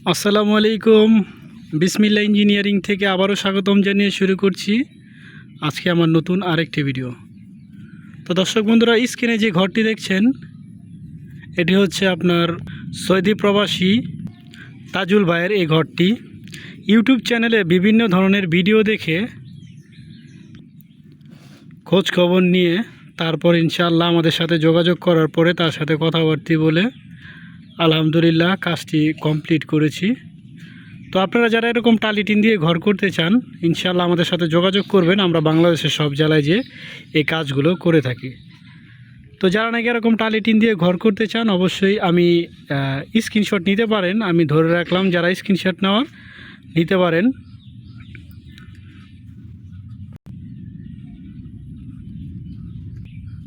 আসসালামু আলাইকুম। বিসমিল্লা ইঞ্জিনিয়ারিং থেকে আবারও স্বাগতম জানিয়ে শুরু করছি। আজকে আমার নতুন আরেকটি ভিডিও। তো দর্শক বন্ধুরা, স্ক্রিনে যে ঘরটি দেখছেন, এটি হচ্ছে আপনার সৌদি প্রবাসী তাজুল ভাইয়ের এই ঘরটি। ইউটিউব চ্যানেলে বিভিন্ন ধরনের ভিডিও দেখে খোঁজ খবর নিয়ে তারপর ইনশাআল্লাহ আমাদের সাথে যোগাযোগ করার পরে তার সাথে কথাবার্তি বলে আলহামদুলিল্লাহ, কাজটি কমপ্লিট করেছি। তো আপনারা যারা এরকম টালি টিন দিয়ে ঘর করতে চান ইনশাল্লাহ আমাদের সাথে যোগাযোগ করবেন। আমরা বাংলাদেশের সব জেলায় যে এই কাজগুলো করে থাকি। তো যারা নাকি এরকম টালি টিন দিয়ে ঘর করতে চান, অবশ্যই আমি স্ক্রিনশট নিতে পারেন। আমি ধরে রাখলাম, যারা স্ক্রিনশট নেওয়ার, নিতে পারেন।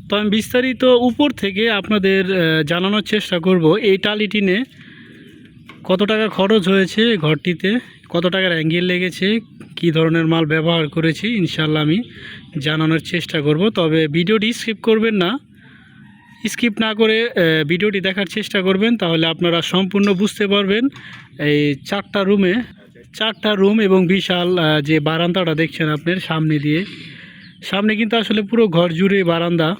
তো আমি বিস্তারিত উপর থেকে আপনাদের জানানোর চেষ্টা করব। এই টালি টিনে কত টাকা খরচ হয়েছে ঘরটিতে? কত টাকার অ্যাঙ্গেল লেগেছে? কি ধরনের মাল ব্যবহার করেছি? ইনশাল্লাহ আমি জানানোর চেষ্টা করব। তবে ভিডিওটি স্কিপ করবেন না। স্কিপ না করে ভিডিওটি দেখার চেষ্টা করবেন, তাহলে আপনারা সম্পূর্ণ বুঝতে পারবেন। এই চারটা রুমে, চারটা রুম এবং বিশাল যে বারান্দাটা দেখছেন আপনার সামনে দিয়ে। সামনে কিন্তু আসলে পুরো ঘর জুড়ে বারান্দা।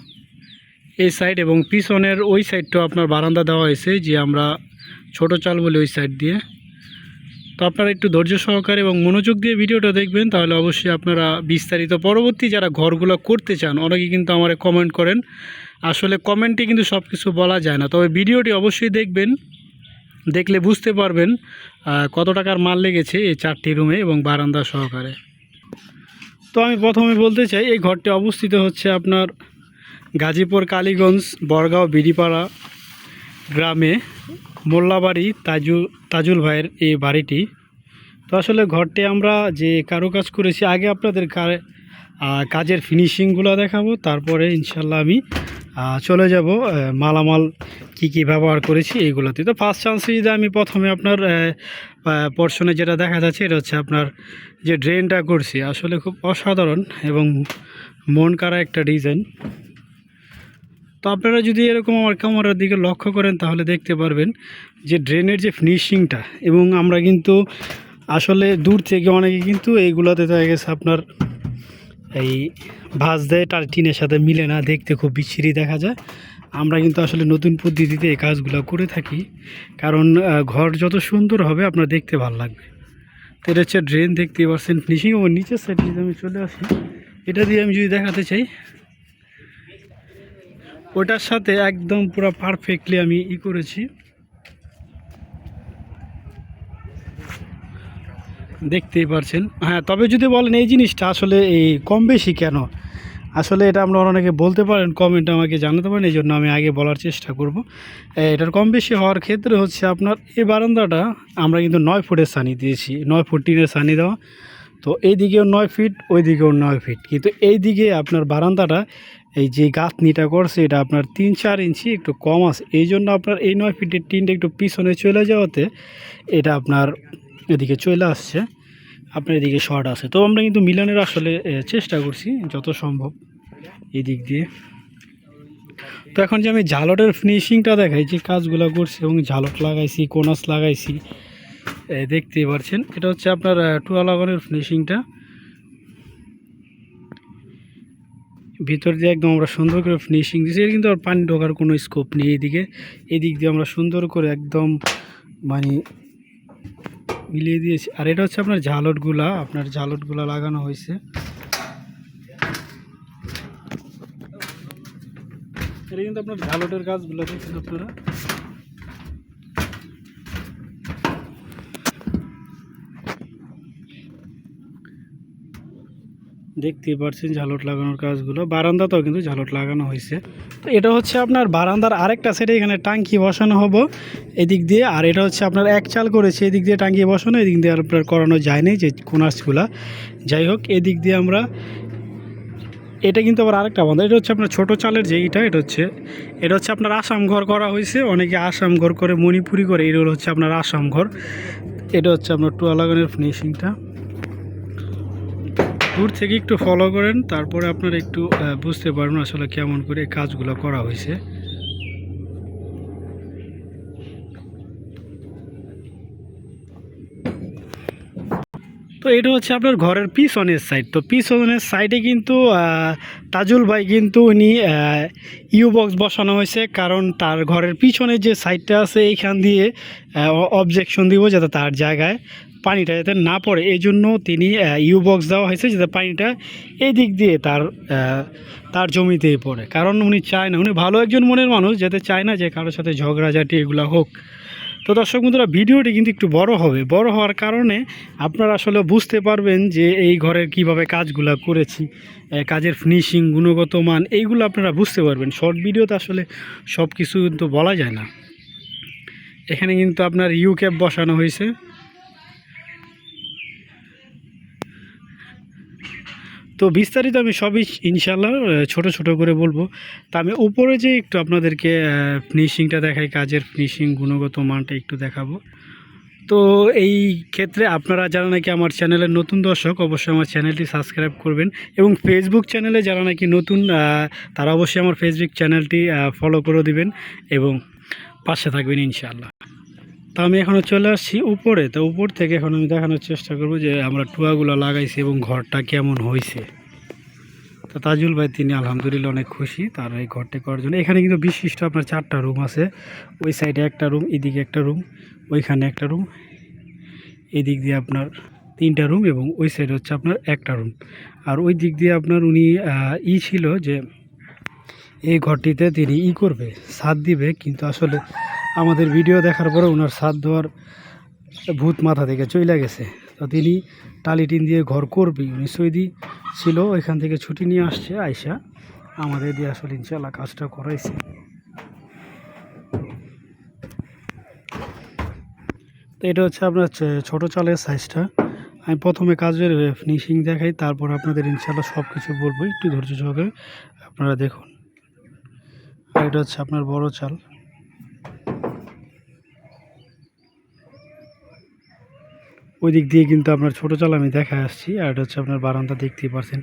এই সাইড এবং পিছনের ওই সাইডটাও আপনার বারান্দা দেওয়া হয়েছে যে আমরা ছোট চাল বলি ওই সাইড দিয়ে। তো আপনারা একটু ধৈর্য সহকারে এবং মনোযোগ দিয়ে ভিডিওটা দেখবেন, তাহলে অবশ্যই আপনারা বিস্তারিত পরবর্তী যারা ঘরগুলো করতে চান অনেকে কিন্তু আমার কমেন্ট করেন। আসলে কমেন্টে কিন্তু সব কিছু বলা যায় না, তবে ভিডিওটি অবশ্যই দেখবেন, দেখলে বুঝতে পারবেন কত টাকার মাল লেগেছে এই চারটি রুমে এবং বারান্দা সহকারে। তো আমি প্রথমে বলতে চাই, এই ঘরটি অবস্থিত হচ্ছে আপনার গাজীপুর, কালীগঞ্জ বরগাঁও বিডিপাড়া গ্রামে মোল্লাবাড়ি তাজু, তাজুল ভাইয়ের এই বাড়িটি। তো আসলে ঘরটি আমরা যে কারুকাজ করেছি, আগে আপনাদের কাজের ফিনিশিংগুলো দেখাবো, তারপরে ইনশাল্লাহ আমি চলে যাব মালামাল কি কি ব্যবহার করেছি এইগুলোতে তো ফার্স্ট চান্সে যদি আমি প্রথমে আপনার পর্শনে যেটা দেখা যাচ্ছে, এটা হচ্ছে আপনার যে ড্রেনটা করছি, আসলে খুব অসাধারণ এবং মন কারা একটা ডিজাইন তো আপনারা যদি এরকম আমার ক্যামেরার দিকে লক্ষ্য করেন, তাহলে দেখতে পারবেন যে ড্রেনের যে ফিনিশিংটা এবং আমরা কিন্তু আসলে দূর থেকে অনেকে কিন্তু এইগুলোতে দেখা গেছে আপনার এই ভাঁজ দেয়, তার টিনের সাথে মিলে না, দেখতে খুব বিচ্ছিরি দেখা যায়। আমরা কিন্তু আসলে নতুন পদ্ধতিতে এই কাজগুলো করে থাকি, কারণ ঘর যত সুন্দর হবে আপনার দেখতে ভালো লাগবে। তো এটা হচ্ছে ড্রেন দেখতে পাচ্ছেন ফিনিশিং এবং নিচের সাইড যদি আমি চলে আসি, এটা দিয়ে আমি যদি দেখাতে চাই ওটার সাথে একদম পুরো পারফেক্টলি আমি ই করেছি। দেখতেই পারছেন। হ্যাঁ তবে যদি বলেন এই জিনিসটা আসলে এই কম বেশি কেন? আসলে এটা আমরা অনেকে বলতে পারেন কমেন্ট আমাকে জানাতে পারেন এই জন্য আমি আগে বলার চেষ্টা করব। এটার কম বেশি হওয়ার ক্ষেত্রে হচ্ছে আপনার এই বারান্দাটা আমরা কিন্তু নয় ফুটের সানি দিয়েছি, নয় ফুট টিনের সানি দেওয়া। তো এই দিকেও নয় ফিট ওই দিকেও নয় ফিট। কিন্তু এই দিকে আপনার বারান্দাটা এই যে গাঁথনিটা করছে এটা আপনার তিন চার ইঞ্চি একটু কম আছে। এই জন্য আপনার এই নয় ফিটের টিনটা একটু পিছনে চলে যাওয়াতে এটা আপনার এদিকে চলে আসছে। আপনার এদিকে শর্ট আছে। তো আমরা কিন্তু মিলানের আসলে চেষ্টা করছি যত সম্ভব এই দিক দিয়ে। তো এখন যে আমি ঝালটের ফিনিশিংটা দেখাই যে কাজগুলো করছি এবং ঝালট লাগাইছি কোনাস লাগাইছি এ, দেখতেই পারছেন। এটা হচ্ছে আপনার আহ, টুয়া লাগানোর ফিনিশিংটা ভিতর দিয়ে একদম আমরা সুন্দর করে ফিনিশিং দিয়েছি এর কিন্তু আর পানি ঢোকার কোনো স্কোপ নেই এদিকে। এদিক দিয়ে আমরা সুন্দর করে একদম মানে মিলিয়ে দিয়েছি। আর এটা হচ্ছে আপনার ঝালটগুলা আপনার ঝালটগুলা লাগানো হয়েছে। এটা কিন্তু আপনার ঝালটের গাছগুলো দেখছেন আপনারা? দেখতেই পাচ্ছেন ঝালট লাগানোর কাজগুলো। বারান্দাতেও কিন্তু ঝালট লাগানো হয়েছে। তো এটা হচ্ছে আপনার বারান্দার আরেকটা সেটে এখানে টাঙ্কি বসানো হব। এদিক দিয়ে আর এটা হচ্ছে আপনার এক চাল করেছে, এদিক দিয়ে টাঙ্কি বসানো, এদিক দিয়ে আপনার করানো যায়নি যে কোনার্সগুলা। যাই হোক, এদিক দিয়ে আমরা এটা কিন্তু আবার আরেকটা বন্ধ এটা হচ্ছে আপনার ছোটো চালের যে এইটা এটা হচ্ছে এটা হচ্ছে আপনার আসাম ঘর করা হয়েছে। অনেকে আসাম ঘর করে, মণিপুরি করে, এগুলো হচ্ছে আপনার আসাম ঘর। এটা হচ্ছে আপনার টুয়া লাগানোর ফিনিশিংটা দূর থেকে একটু ফলো করেন, তারপরে আপনারা একটু বুঝতে পারবেন আসলে কেমন করে কাজগুলো করা হয়েছে। তো এটা হচ্ছে আপনার ঘরের পিছনের সাইড তো পিছনের সাইডে কিন্তু তাজুল ভাই কিন্তু উনি ইউ বক্স বসানো হয়েছে, কারণ তার ঘরের পিছনে যে সাইডটা আছে, এইখান দিয়ে অবজেকশন দিব যাতে তার জায়গায় পানিটা যাতে না পড়ে, এই জন্য তিনি ইউ বক্স দেওয়া হয়েছে যাতে পানিটা এই দিক দিয়ে তার তার জমিতেই পড়ে। কারণ উনি চায় না, উনি ভালো একজন মনের মানুষ, যাতে চায় না যে কারোর সাথে ঝগড়াঝাটি এগুলো হোক। তো দর্শক বন্ধুরা, ভিডিওটি কিন্তু একটু বড় হবে। বড় হওয়ার কারণে আপনারা আসলে বুঝতে পারবেন যে এই ঘরের কীভাবে কাজগুলো করেছি কাজের ফিনিশিং গুণগত মান, এইগুলো আপনারা বুঝতে পারবেন। শর্ট ভিডিওতে আসলে সব কিছু কিন্তু বলা যায় না। এখানে কিন্তু আপনার ইউ ক্যাপ বসানো হয়েছে। তো বিস্তারিত আমি সবই ইনশাল্লাহ ছোট ছোট করে বলব। তা আমি উপরে যে একটু আপনাদেরকে ফিনিশিংটা দেখাই, কাজের ফিনিশিং গুণগত মানটা একটু দেখাবো। তো এই ক্ষেত্রে আপনারা যারা নাকি আমার চ্যানেলের নতুন দর্শক, অবশ্যই আমার চ্যানেলটি সাবস্ক্রাইব করবেন এবং ফেসবুক চ্যানেলে যারা নাকি নতুন তারা অবশ্যই আমার ফেসবুক চ্যানেলটি ফলো করে দিবেন এবং পাশে থাকবেন ইনশাআল্লাহ। তো আমি এখনও চলে আসছি উপরে। তো উপর থেকে এখন আমি দেখানোর চেষ্টা করব যে আমরা টুয়াগুলো লাগাইছি এবং ঘরটা কেমন হয়েছে তো তাজুল ভাই, তিনি আলহামদুলিল্লাহ অনেক খুশি তার এই ঘরটি করার জন্য। এখানে কিন্তু বিশিষ্ট আপনার চারটা রুম আছে। ওই সাইডে একটা রুম, এদিকে একটা রুম, ওইখানে একটা রুম, এদিক দিয়ে আপনার তিনটা রুম এবং ওই সাইডে হচ্ছে আপনার একটা রুম। আর ওই দিক দিয়ে আপনার উনি ই ছিল যে এই ঘরটিতে তিনি ই করবে সাদ দিবে, কিন্তু আসলে আমাদের ভিডিও দেখার পরে ওনার সাদ দেওয়ার ভূত মাথা থেকে চলে গেছে। তো তিনি টালি টিন দিয়ে ঘর করবি উনি সৈদি ছিল, ওইখান থেকে ছুটি নিয়ে আসছে আয়সা আমাদের দিয়ে আসলে ইনশাল্লাহ কাজটা করাইছে। তো এটা হচ্ছে আপনার ছোট চালের সাইজটা। আমি প্রথমে কাজের ফিনিশিং দেখাই, তারপর আপনাদের ইনশাল্লাহ সব কিছু বলব। একটু ধৈর্য সহকারে আপনারা দেখুন। এটা হচ্ছে আপনার বড় চাল। ওই দিক দিয়ে কিন্তু আপনার ছোটো চাল আমি দেখা আসছি, আর এটা হচ্ছে আপনার বারান্দা দেখতেই পারছেন।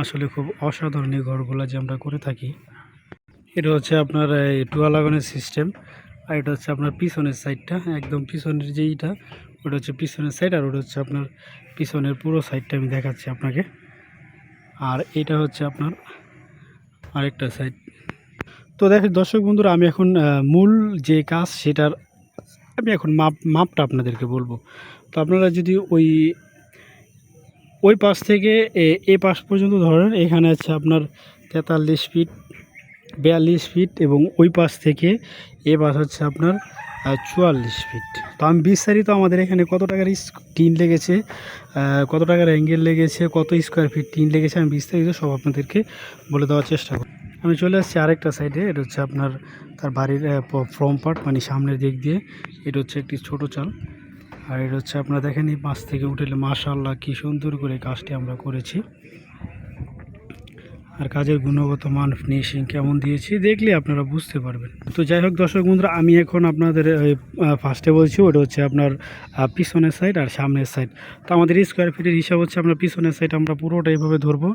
আসলে খুব অসাধারণ এই ঘরগুলো যে আমরা করে থাকি। এটা হচ্ছে আপনার এই টুয়া লাগানোর সিস্টেম, আর এটা হচ্ছে আপনার পিছনের সাইডটা, একদম পিছনের যেইটা, ওটা হচ্ছে পিছনের সাইড, আর ওটা হচ্ছে আপনার পিছনের পুরো সাইডটা আমি দেখাচ্ছি আপনাকে। আর এটা হচ্ছে আপনার আরেকটা সাইড। তো দেখেন দর্শক বন্ধুরা, আমি এখন মূল যে কাজ সেটার, আমি এখন মাপ, মাপটা আপনাদেরকে বলব। তো আপনারা যদি ওই ওই পাশ থেকে এ- পাশ পর্যন্ত ধরেন, এখানে আছে আপনার তেতাল্লিশ ফিট, বিয়াল্লিশ ফিট এবং ওই পাশ থেকে এ পাশ হচ্ছে আপনার চুয়াল্লিশ ফিট। তো আমি বিস্তারিত আমাদের এখানে কত টাকার টিন লেগেছে কত টাকার অ্যাঙ্গেল লেগেছে, কত স্কোয়ার ফিট টিন লেগেছে, আমি বিস্তারিত সব আপনাদেরকে বলে দেওয়ার চেষ্টা করি আমি চলে আসছি আরেকটা সাইডে, এটা হচ্ছে আপনার, তার বাড়ির ফ্রম পার্ট মানে সামনের দিক দিয়ে, এটা হচ্ছে একটি ছোট চাল। আর এটা হচ্ছে আপনারা দেখেন এই মাছ থেকে উঠেলে মাশাল্লাহ কী সুন্দর করে কাজটি আমরা করেছি। আর কাজের গুণগত মান ফিনিশিং কেমন দিয়েছি দেখলে আপনারা বুঝতে পারবেন। তো যাই হোক দর্শক বন্ধুরা, আমি এখন আপনাদের ফার্স্টে বলছি, ওটা হচ্ছে আপনার পিছনের সাইড আর সামনের সাইড তো আমাদের স্কোয়ার ফিটের হিসাব হচ্ছে আপনার পিছনের সাইড আমরা পুরোটা এইভাবে ধরবো,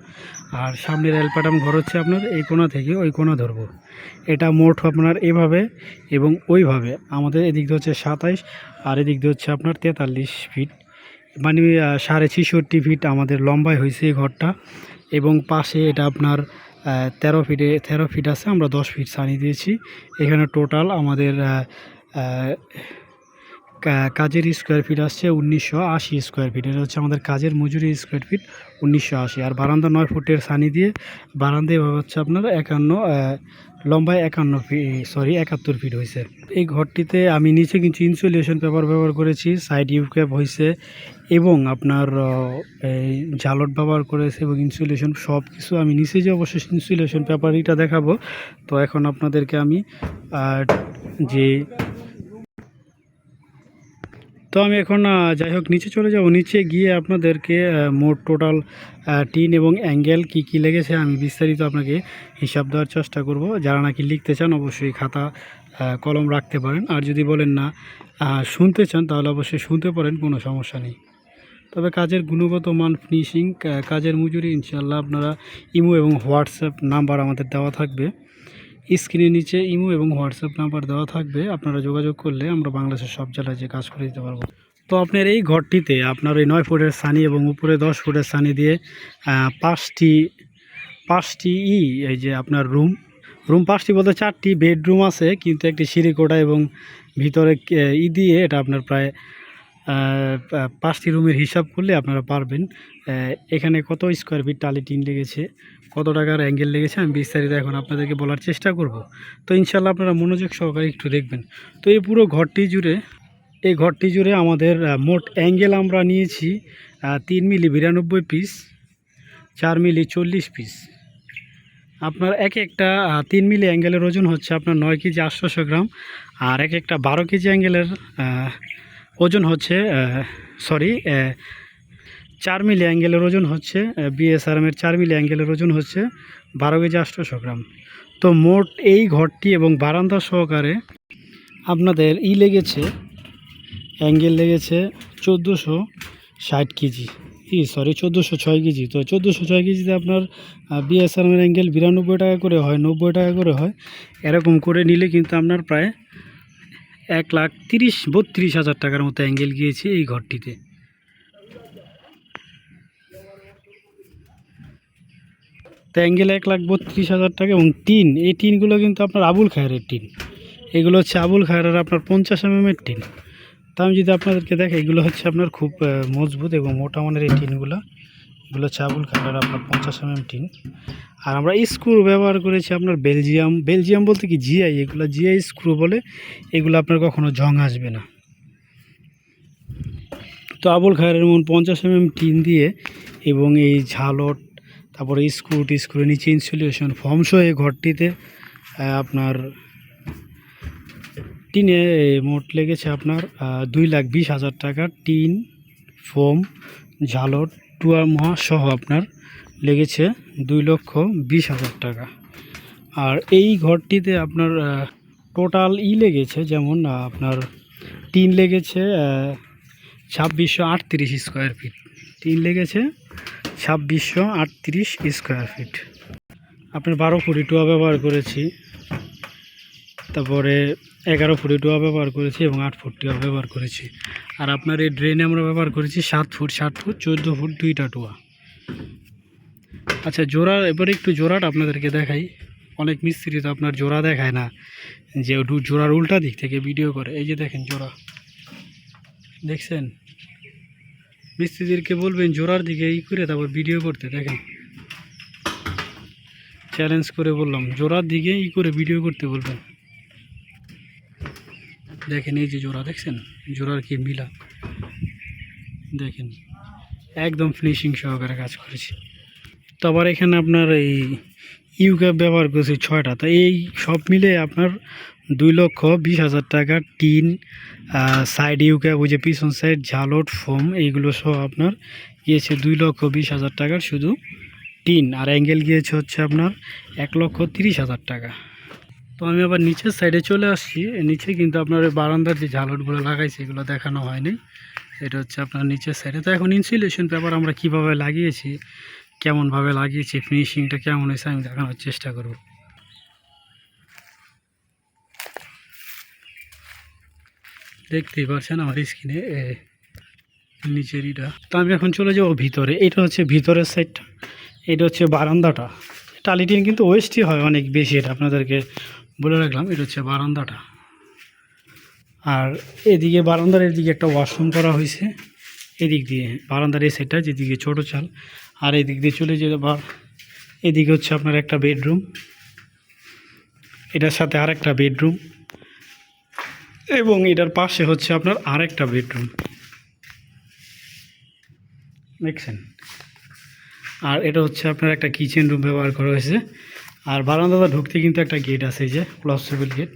আর সামনের অ্যালপাটাম ঘর হচ্ছে আপনার এই কোণা থেকে ওই কোণা ধরবো। এটা মোট আপনার এভাবে এবং ওইভাবে। আমাদের এদিক দিয়ে হচ্ছে সাতাইশ, আর এদিক দিয়ে হচ্ছে আপনার তেতাল্লিশ ফিট মানে সাড়ে ছেষট্টি ফিট আমাদের লম্বায় হয়েছে এই ঘরটা। এবং পাশে এটা আপনার তেরো ফিটে তেরো ফিট আছে, আমরা দশ ফিট সানি দিয়েছি। এখানে টোটাল আমাদের কাজের স্কোয়ার ফিট আসছে উনিশশো আশি স্কোয়ার ফিট এটা হচ্ছে আমাদের কাজের মজুরি স্কোয়ার ফিট উনিশশো আশি। আর বারান্দা নয় ফুটের সানি দিয়ে বারান্দা এভাবে হচ্ছে আপনার একান্ন লম্বায় একান্ন ফিট সরি একাত্তর ফিট হয়েছে এই ঘরটিতে আমি নিচে কিছু ইনসুলেশন পেপার ব্যবহার করেছি সাইড ইউ ক্যাপ হয়েছে এবং আপনার জালট ব্যবহার করেছে এবং ইনসুলেশন সব কিছু আমি নিচে যে অবশ্যই ইনসুলেশন পেপার এটা দেখাবো, তো এখন আপনাদেরকে আমি যে তো আমি এখন যাই হোক, নিচে চলে যাব। নিচে গিয়ে আপনাদেরকে মোট টোটাল টিন এবং অ্যাঙ্গেল কি কি লেগেছে আমি বিস্তারিত আপনাকে হিসাব দেওয়ার চেষ্টা করব। যারা নাকি লিখতে চান, অবশ্যই খাতা কলম রাখতে পারেন। আর যদি বলেন না শুনতে চান, তাহলে অবশ্যই শুনতে পারেন, কোনো সমস্যা নেই। তবে কাজের গুণগত মান ফিনিশিং কাজের মজুরি ইনশাল্লাহ আপনারা ইমো এবং হোয়াটসঅ্যাপ নাম্বার আমাদের দেওয়া থাকবে। স্ক্রিনের নিচে ইমো এবং হোয়াটসঅ্যাপ নাম্বার দেওয়া থাকবে। আপনারা যোগাযোগ করলে আমরা বাংলাদেশের সব জেলায় যে কাজ করে দিতে পারব। তো আপনার এই ঘরটিতে আপনার ওই নয় ফুটের সানি এবং উপরে দশ ফুটের সানি দিয়ে পাঁচটি পাঁচটি ই, এই যে আপনার রুম। রুম পাঁচটি বলতে চারটি বেডরুম আছে, কিন্তু একটি সিঁড়ি কোঠা এবং ভিতরে ই দিয়ে এটা আপনার প্রায় পাঁচটি রুমের হিসাব করলে আপনারা পারবেন। এখানে কত স্কোয়ার ফিট টালি টিন লেগেছে, কত টাকার অ্যাঙ্গেল লেগেছে, আমি বিস্তারিত এখন আপনাদেরকে বলার চেষ্টা করব। তো ইনশাল্লাহ আপনারা মনোযোগ সহকারে একটু দেখবেন। তো এই পুরো ঘরটি জুড়ে, এই ঘরটি জুড়ে আমাদের মোট অ্যাঙ্গেল আমরা নিয়েছি তিন মিলি বিরানব্বই পিস চার মিলি চল্লিশ পিস আপনার এক একটা তিন মিলি অ্যাঙ্গেলের ওজন হচ্ছে আপনার নয় কেজি আটশোশো গ্রাম, আর এক একটা বারো কেজি অ্যাঙ্গেলের ওজন হচ্ছে সরি চার মিলি অ্যাঙ্গেলের ওজন হচ্ছে বিএসআরএমের চার মিলি অ্যাঙ্গেলের ওজন হচ্ছে বারো কেজি আটশোশো গ্রাম। তো মোট এই ঘরটি এবং বারান্দা সহকারে আপনাদের ই লেগেছে, অ্যাঙ্গেল লেগেছে চোদ্দোশো ষাট কেজি। ই সরি চোদ্দোশো ছয় কেজি। তো চোদ্দোশো ছয় কেজিতে আপনার বিএসআরএমের অ্যাঙ্গেল বিরানব্বই টাকা করে হয়, নব্বই টাকা করে হয়। এরকম করে নিলে কিন্তু আপনার প্রায় এক লাখ তিরিশ, বত্রিশ হাজার টাকার মতো অ্যাঙ্গেল গিয়েছে এই ঘরটিতে। তো অ্যাঙ্গেল এক লাখ বত্রিশ হাজার টাকা এবং টিন, এই টিনগুলো কিন্তু আপনার আবুল খায়ের টিন। এগুলো হচ্ছে আবুল খায়ের আপনার পঞ্চাশ এম এর টিন। তা আমি যদি আপনাদেরকে দেখে এগুলো হচ্ছে আপনার খুব মজবুত এবং মোটা মানের এই টিনগুলো। এগুলো হচ্ছে আবুল খায়ের আপনার পঞ্চাশ এম এম টিন। আর আমরা স্ক্রু ব্যবহার করেছি আপনার বেলজিয়াম। বেলজিয়াম বলতে কি জিআই এগুলো জিআই স্ক্রু বলে, এগুলো আপনার কখনো জং আসবে না। তো আবুল খায়ের এমন পঞ্চাশ এম এম টিন দিয়ে এবং এই ঝালট, তারপরে স্ক্রু টিস্ক্রু নিচে ইনসুলেশন ফর্ম সহ এই ঘরটিতে আপনার টিনে মোট লেগেছে আপনার দুই লাখ বিশ হাজার টাকা টিন, ফোম, ঝালট টুয়া মহাসহ আপনার লেগেছে দুই লক্ষ বিশ হাজার টাকা। আর এই ঘরটিতে আপনার টোটাল ই লেগেছে যেমন আপনার টিন লেগেছে ছাব্বিশশো আটত্রিশ স্কোয়ার ফিট টিন লেগেছে ছাব্বিশশো আটত্রিশ স্কোয়ার ফিট আপনার বারো ফুটি টুয়া ব্যবহার করেছি। তারপরে এগারো ফুটি টুয়া ব্যবহার করেছি এবং আট ফুট টুয়া ব্যবহার করেছি। আর আপনার এই ড্রেনে আমরা ব্যবহার করেছি সাত ফুট সাত ফুট, চোদ্দ ফুট, দুইটা টুয়া। আচ্ছা জোড়া, এবারে একটু জোড়াটা আপনাদেরকে দেখাই। অনেক মিস্ত্রি তো আপনার জোড়া দেখায় না, যে জোড়ার উল্টা দিক থেকে ভিডিও করে। এই যে দেখেন জোড়া। দেখছেন? মিস্ত্রিদেরকে বলবেন জোড়ার দিকে ই করে তারপর ভিডিও করতে দেখেন। চ্যালেঞ্জ করে বললাম, জোড়ার দিকে ই করে ভিডিও করতে বলবেন। দেখেন, এই যে জোড়া, দেখছেন? জোড়ার কি মিলা? দেখেন, একদম ফিনিশিং সহকারে কাজ করেছি। তো আবার এখানে আপনার এই ইউক্যাপ ব্যবহার করেছি ছয়টা। তো এই সব মিলে আপনার দুই লক্ষ বিশ হাজার টাকা টিন সাইড ইউক্যাপ ওই যে পিছন সাইড ঝালট ফোম এইগুলো সহ আপনার গিয়েছে দুই লক্ষ বিশ হাজার টাকার শুধু টিন। আর অ্যাঙ্গেল গিয়েছে হচ্ছে আপনার এক লক্ষ তিরিশ হাজার টাকা। তো আমি আবার নিচের সাইডে চলে আসছি। নিচে কিন্তু আপনার ওই বারান্দার যে ঝালটগুলো লাগাইছে, এগুলো দেখানো হয়নি। এটা হচ্ছে আপনার নিচের সাইডে তো এখন ইনসুলেশন পেপার আমরা কীভাবে লাগিয়েছি, কেমনভাবে লাগিয়েছি ফিনিশিংটা কেমন হয়েছে আমি দেখানোর চেষ্টা করব। দেখতেই পাচ্ছেন আমার স্ক্রিনে নিচের ইটা। তো আমি এখন চলে যাব ভিতরে। এটা হচ্ছে ভিতরের সাইডটা এটা হচ্ছে বারান্দাটা। টালিটিন কিন্তু ওয়েস্টই হয় অনেক বেশি, এটা আপনাদেরকে বলে রাখলাম, এটা হচ্ছে বারান্দাটা। আর এদিকে বারান্দার এদিকে একটা ওয়াশরুম করা হয়েছে, এদিক দিয়ে, বারান্দার এই সাইডটা যেদিকে ছোটো চাল, আর এদিক দিয়ে চলে যেতে বা এদিকে হচ্ছে আপনার একটা বেডরুম এটার সাথে আর একটা বেডরুম এবং এটার পাশে হচ্ছে আপনার আরেকটা বেডরুম দেখছেন? আর এটা হচ্ছে আপনার একটা কিচেন রুম ব্যবহার করা হয়েছে। আর বারান্দাটা ঢুকতে কিন্তু একটা গেট আছে এই যে ক্লসেবল গেট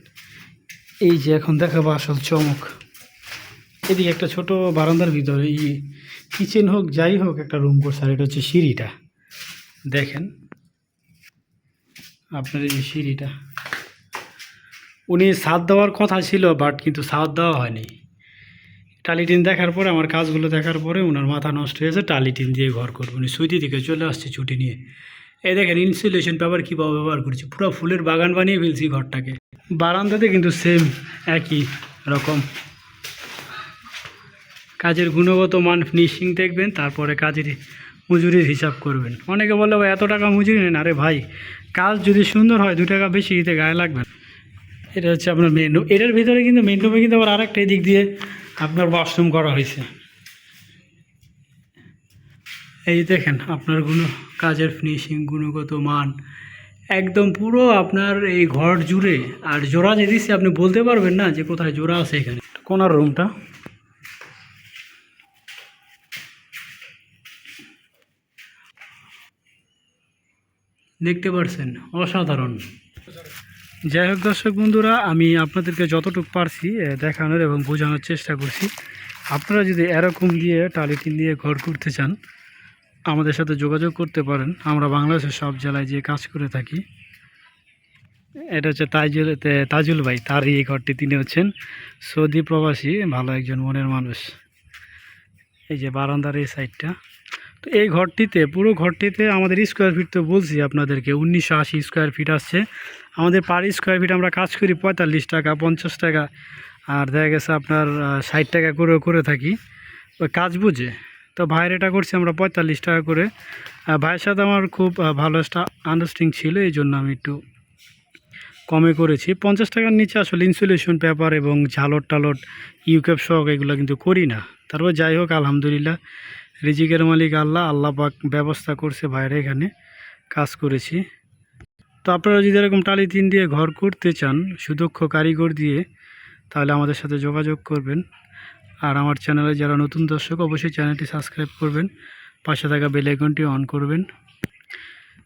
এই যে এখন দেখাবো আসল চমক। এদিকে একটা ছোট বারান্দার ভিতরে এই কিচেন হোক, যাই হোক একটা রুম করছে, আর এটা হচ্ছে সিঁড়িটা। দেখেন, আপনার এই যে সিঁড়িটা। উনি সাদ দেওয়ার কথা ছিল বাট কিন্তু সাদ দেওয়া হয়নি। টালিটিন দেখার পরে, আমার কাজগুলো দেখার পরে ওনার মাথা নষ্ট হয়েছে টালিটিন দিয়ে ঘর করব। উনি সুইদি থেকে চলে আসছে ছুটি নিয়ে। এই দেখেন ইনসুলেশন পেপার কীভাবে ব্যবহার করেছি। পুরো ফুলের বাগান বানিয়ে ফেলছি ঘরটাকে। বারান্দাতে কিন্তু সেম একই রকম। কাজের গুণগত মান ফিনিশিং দেখবেন, তারপরে কাজের মজুরির হিসাব করবেন। অনেকে বলে, ভাই, এত টাকা মজুরি নেন। আরে ভাই, কাজ যদি সুন্দর হয়, দু টাকা বেশি দিতে গায়ে লাগবে এটা হচ্ছে আপনার মেন এটার ভিতরে কিন্তু মেন রুমে কিন্তু আবার আরেকটা এদিক দিয়ে আপনার ওয়াশরুম করা হয়েছে। এই দেখেন আপনার গুণ কাজের ফিনিশিং গুণগত মান একদম পুরো আপনার এই ঘর জুড়ে। আর জোড়া যে দিচ্ছে আপনি বলতে পারবেন না যে কোথায় জোড়া আছে এখানে। কোনার রুমটা? দেখতে পারছেন অসাধারণ। যাই হোক দর্শক বন্ধুরা আমি আপনাদেরকে যতটুকু পারছি দেখানোর এবং বোঝানোর চেষ্টা করছি। আপনারা যদি এরকম দিয়ে টালিটিন দিয়ে ঘর করতে চান আমাদের সাথে যোগাযোগ করতে পারেন। আমরা বাংলাদেশের সব জেলায় যে কাজ করে থাকি। এটা হচ্ছে তাইজুল তাজুল ভাই তার এই ঘরটি। তিনি হচ্ছেন সৌদি প্রবাসী, ভালো একজন মনের মানুষ। এই যে বারান্দার এই সাইডটা। তো এই ঘরটিতে, পুরো ঘরটিতে আমাদের স্কোয়ার ফিট তো বলছি আপনাদেরকে, উনিশশো আশি স্কোয়ার ফিট আসছে। আমাদের পার স্কোয়ার ফিট আমরা কাজ করি পঁয়তাল্লিশ টাকা, পঞ্চাশ টাকা। আর দেখা গেছে আপনার ষাট টাকা করেও করে থাকি। ওই কাজ বুঝে। তো ভাইয়ের এটা করছি আমরা পঁয়তাল্লিশ টাকা করে। ভাইয়ের সাথে আমার খুব ভালো একটা আন্ডারস্ট্যান্ডিং ছিল, এই জন্য আমি একটু কমে করেছি। পঞ্চাশ টাকার নিচে আসলে ইনসুলেশন পেপার এবং ঝালট টালট ইউকেপ শখ এগুলো কিন্তু করি না। তারপর যাই হোক, আলহামদুলিল্লাহ, রিজিকের মালিক আল্লাহ আল্লাহ পাক ব্যবস্থা করছে বাইরে এখানে, কাজ করেছি। তো আপনারা যদি এরকম টালি তিন দিয়ে ঘর করতে চান, সুদক্ষ কারিগর দিয়ে, তাহলে আমাদের সাথে যোগাযোগ করবেন। আর আমার চ্যানেলে যারা নতুন দর্শক, অবশ্যই চ্যানেলটি সাবস্ক্রাইব করবেন, পাশে থাকা বেল আইকনটি অন করবেন,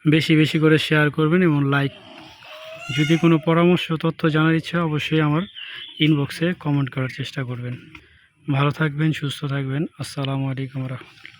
বেশি বেশি করে শেয়ার করবেন এবং লাইক। যদি কোনো পরামর্শ, তথ্য জানার ইচ্ছা, অবশ্যই আমার ইনবক্সে কমেন্ট করার চেষ্টা করবেন। ভালো থাকবেন, সুস্থ থাকবেন। আসসালামু আলাইকুম রহমতুল্লাহ।